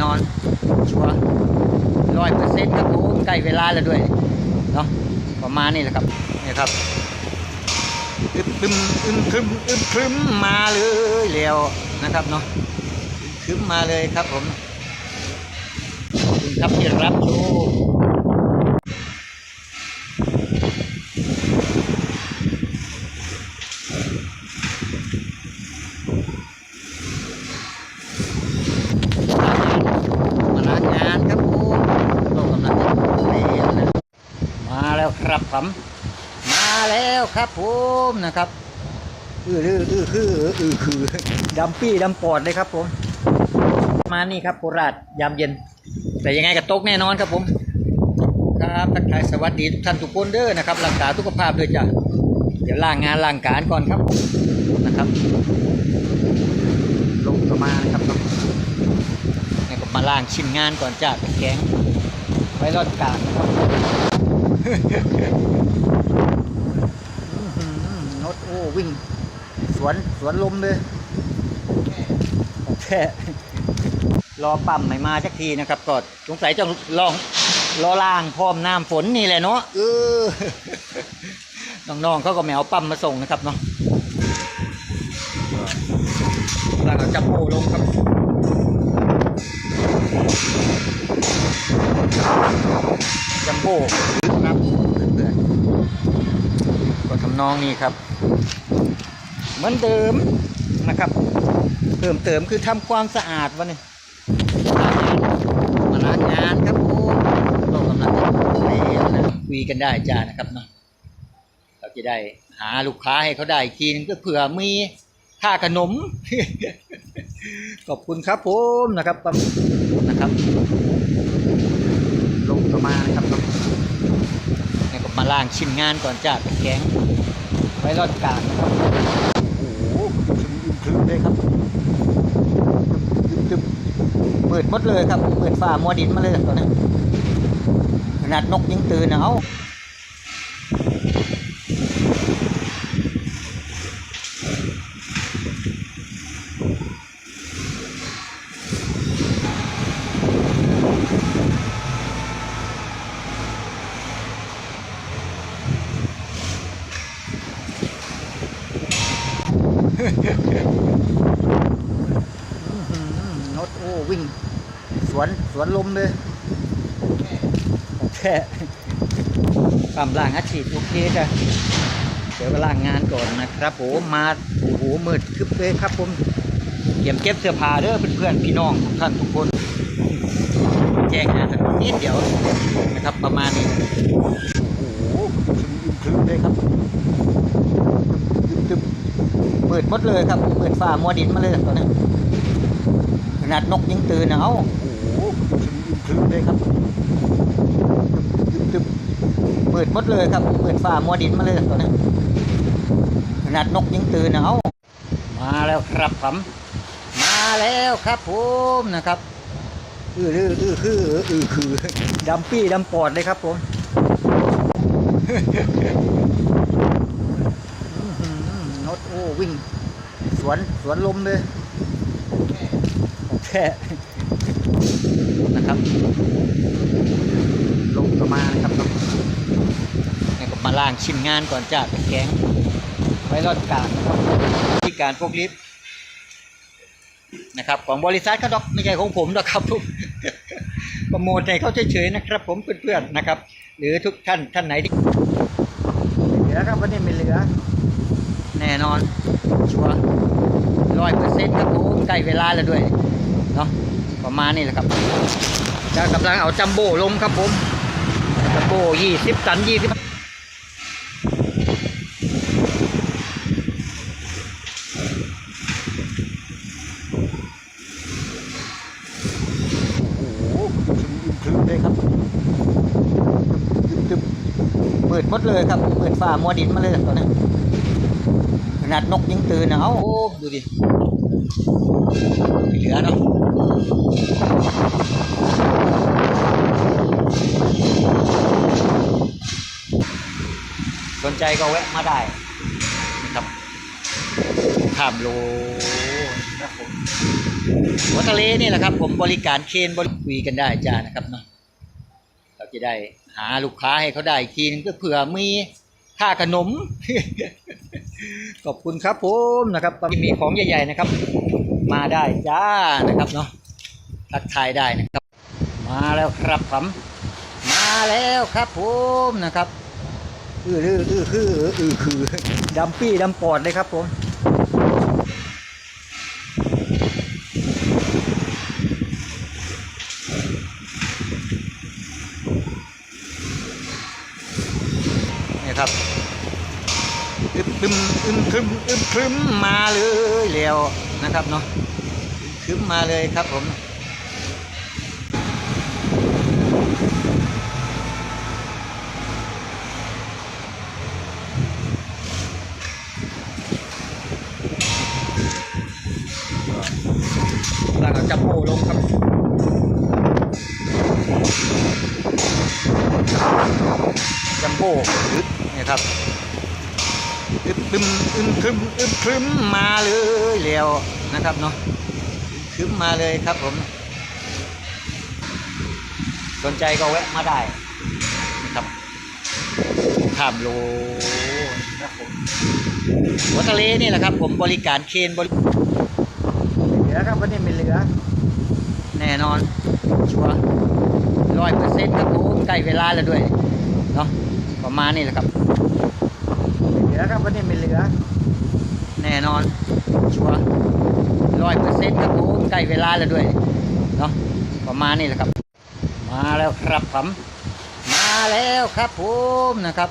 นอน ชัวร้อยเปอร์เซ็นต์ครับผมใกล้เวลาแล้วด้วยเนาะประมาณนี้แหละครับนี่ครับอึมครึมอึมครึมอึมครึมมาเลยแล้วนะครับเนาะครึมมาเลยครับผมขอบคุณครับที่รับชม พนักงานครับผมเรากำลังจะเรียนนะมา มมาแล้วครับผมนะครับอืออืออือคืออือคือดำปี้ดำปอดเลยครับผม มานี่ครับโคราชยามเย็น แต่ยังไงก็ตกแน่นอนครับผม ครับทักทายสวัสดีทุกท่านทุกคนเด้อนะครับรักษาสุขภาพด้วยจ้ะเดี๋ยวล่างงานล่างการก่อนครับนะครับ ลงประมาณนะครับเนาะนี่ก็มาล้างชิ้นงานก่อนจ้ะแกรงไว้รอดกลางนะครับ นดโอ้วิ่ง สวนสวนลมเลยของแท้รอปั๊มไม่มาสักทีนะครับก็สงสัยจะลองรอล่างพร้อมน้ำฝนนี่แหละเนาะเออน้องๆเขาก็ไม่เอาปั๊มมาส่งนะครับเนาะล่างเอาจับโปลงครับจัมโบ้ ครับเพื่อนๆก็ทำนองนี้ครับ เหมือนเดิมนะครับ เพิ่มเติมคือทำความสะอาดวันนี้มาล้างงานครับผมเรากำลังจะเรียนะคุยกันได้จ้านะครับเนาะเราจะได้หาลูกค้าให้เขาได้อีกทีนึงก็เผื่อมีค่าขนม ขอบคุณครับผมนะครับนะครับ ลงประมานะครับ มาล้างชิ้นงานก่อนจาตะแข็งไว้รอดกลางนะครับโอ้โหครึ้มเลยครับตึบเปิดหมดเลยครับเปิดฝ้ามัวดินมาเลยตอนนี้ขนาดนกยิงตื่นนะเอา นดโอ้วิ่ง สวนสวนลมเลยของแท้ปั๊มล่างอาชีพโอเคจ้ะเดี๋ยวก็ล่างงานก่อนนะครับผมมาโอ้โหมืดทึบเลยครับผมเตรียมเก็บเสื้อผ้าเด้อเพื่อนๆพี่น้องทุกท่านทุกคน แจ้งนะสักนิดเดียวนะครับประมาณนี้โอ้โหครึ้มเลยครับตึบ เปิดหมดเลยครับเปิดฝ้ามัวดินมาเลยตอนนี้ขนาดนกยังตื่นนะเอาโอ้โหครึ้มเลยครับตึบเปิดหมดเลยครับเปิดฝ้ามัวดินมาเลยตอนนี้ขนาดนกยังตื่นนะเอามาแล้วครับผมมาแล้วครับผมนะครับอืออืออือคืออือคือดำปี้ดำปอดเลยครับผม อนดโอ้วิ่ง สวนสวนลมเลยของแท้นะครับ ลงประมาณนะครับเนาะนี่ก็มาล้างชิ้นงานก่อนจ้าตะแกรงไว้รอดกลางนะครับที่การพวกลิฟต์นะครับ ของบริษัทเขาดอกไม่ใช่ของผมดอกครับทุกโปรโมทให้เขาเฉยๆนะครับ ผมเพื่อนๆนะครับ หรือทุกท่านท่านไหนที่เหลือครับวันนี้ไม่เหลือ แน่นอน ชัวร้อยเปอร์เซ็นต์ครับผมใกล้เวลาแล้วด้วยเนาะประมาณนี้แหละครับจะกำลังเอาจัมโบ้ลงครับผมจัมโบ้ยี่สิบตันยี่สิบโอ้โหครึ้มเลยครับตึบๆเปิดหมดเลยครับเปิดฝ้ามัวดินมาเลยตอนนี้ นาดนกยังตื่นนะเอาโอ้ดูดิเหลือเนาะสนใจก็แวะมาได้นะครับข้ามโลนะผมหัวทะเลนี่แหละครับ ผมบริการเคนบริคุยกันได้จ้านะครับเนาะเราจะได้หาลูกค้าให้เขาได้อีกทีนึงก็เผื่อมีค่าขนม ขอบคุณครับผมนะครับมีของใหญ่ๆนะครับ มาได้จ้านะครับเนาะทักทายได้นะครับ มาแล้วครับผมมาแล้วครับผมนะครับอือลืออือคืออือคือดำปี้ดำปอดเลยครับผมนี่ครับ อึมอึมอึมครึมอึมครึมมาเลยแล้วนะครับเนาะครึมมาเลยครับผมหลังจากจับโผลงครับจัมโบ้อึดนี่ยครับ ตึมอึมครึมอึมครึมมาเลยแล้วนะครับเนาะครึมมาเลยครับผม สนใจก็แวะมาได้นะครับข้ามโลนะครับผมหัวทะเลนี่แหละครับ ผมบริการเคนบริเหลือครับวันนี้ไม่เหลือ แน่นอน ชัวร้อยเปอร์เซ็นต์ครับผมใกล้เวลาแล้วด้วยเนาะประมาณนี้แหละครับ ลือครับวันนี้ไม่เหลือ แน่นอน ชัวร้อยเปอร์เซ็นต์ครับผมใกล้เวลาแล้วด้วยเนาะประมาณนี้แหละครับ มาแล้วครับผมมาแล้วครับผมนะครับ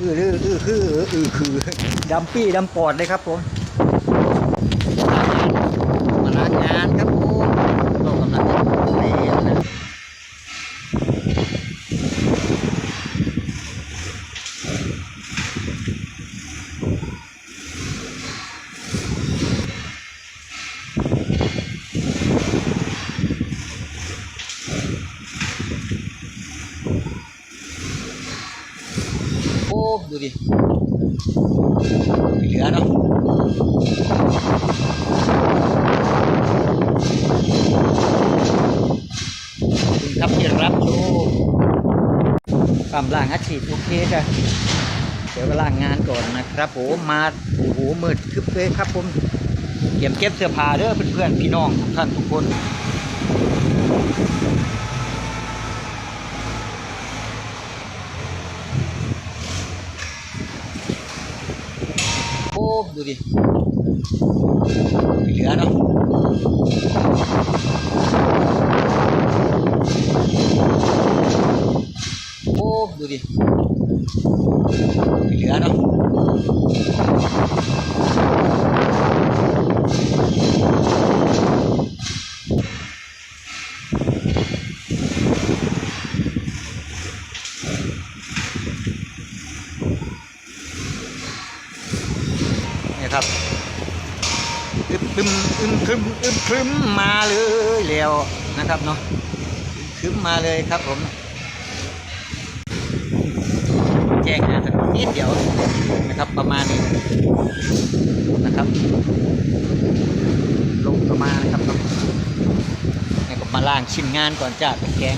อือลืออือคืออือคือดำปี้ดำปอดเลยครับผมมาล้างงานครับผมเรากำลังจะเรียนนะโอ้ ดูดิเหลือเนาะคุณครับที่รับชมความล่างอาชีพโอเคจ้ะเดี๋ยวก็ล่างงานก่อนนะครับผมมาโอ้โหมืดคึบเลยครับผมเก็บเก็บเสื้อผ้าเด้อเพื่อนๆพี่น้องทุกท่านทุกคน ดูดิเหลือเนาะโอ้ดูดิเหลือเนาะนี่ครับอึมตึมอึมค รึมอึมครึมมาเลยแล้วนะครับเนาะครึมมาเลยครับผม แจ้งงานสักนิดเดียวนะครับประมาณนี้นะครับ ลงประมาณนะครับให้ก็มาล่างชิ้นงานก่อนจ้าเป็นแกง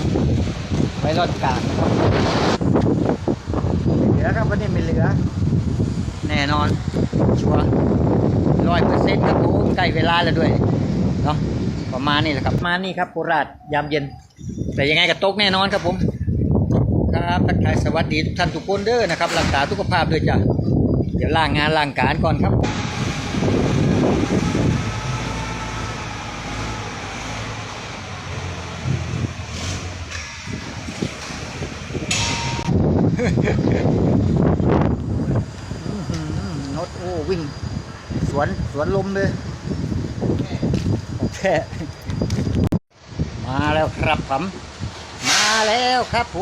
ไว้รอดกางนะครับเหลือครับวันนี้ไม่เหลือ แน่นอนชัวร้อยเปอร์เซ็นต์ครับผมใกล้เวลาแล้วด้วย เนาะประมาณนี้แหละครับมานี้ครับโคราชยามเย็น แต่ยังไงก็ตกแน่นอนครับผม ครับทักทายสวัสดีทุกท่านทุกคนเด้อนะครับรักษาสุขภาพด้วยจ้ะเดี๋ยวล่างงานล่างการก่อนครับอื้อหือนดโอ้วิ่ง สวนสวนลมเลย มาแล้วครับผม มาแล้วครับผ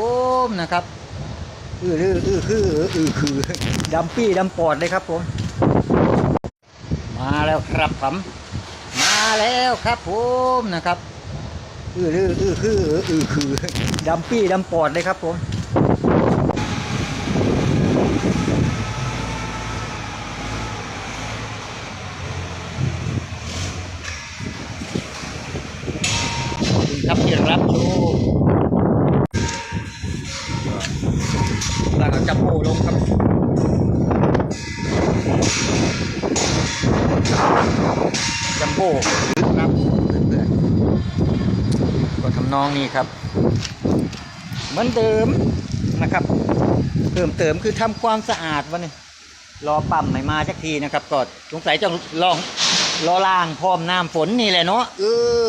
มนะครับอือลืออือคืออือคือดำปี้ดำปอดเลยครับผม มาแล้วครับผม มาแล้วครับผมนะครับอือลืออือคืออือคือดำปี้ดำปอดเลยครับผม รับชมแล้วก็จับโปลงครับจัม โบ้ครับเพื่อนๆก็ทำนองนี้ครับ เหมือนเดิมนะครับ เพิ่มเติมคือทำความสะอาดวันนี้รอปั๊มไม่มาสักทีนะครับก็สงสัยจะลองรอล่างพร้อมน้ำฝนนี่แหละเนาะเออ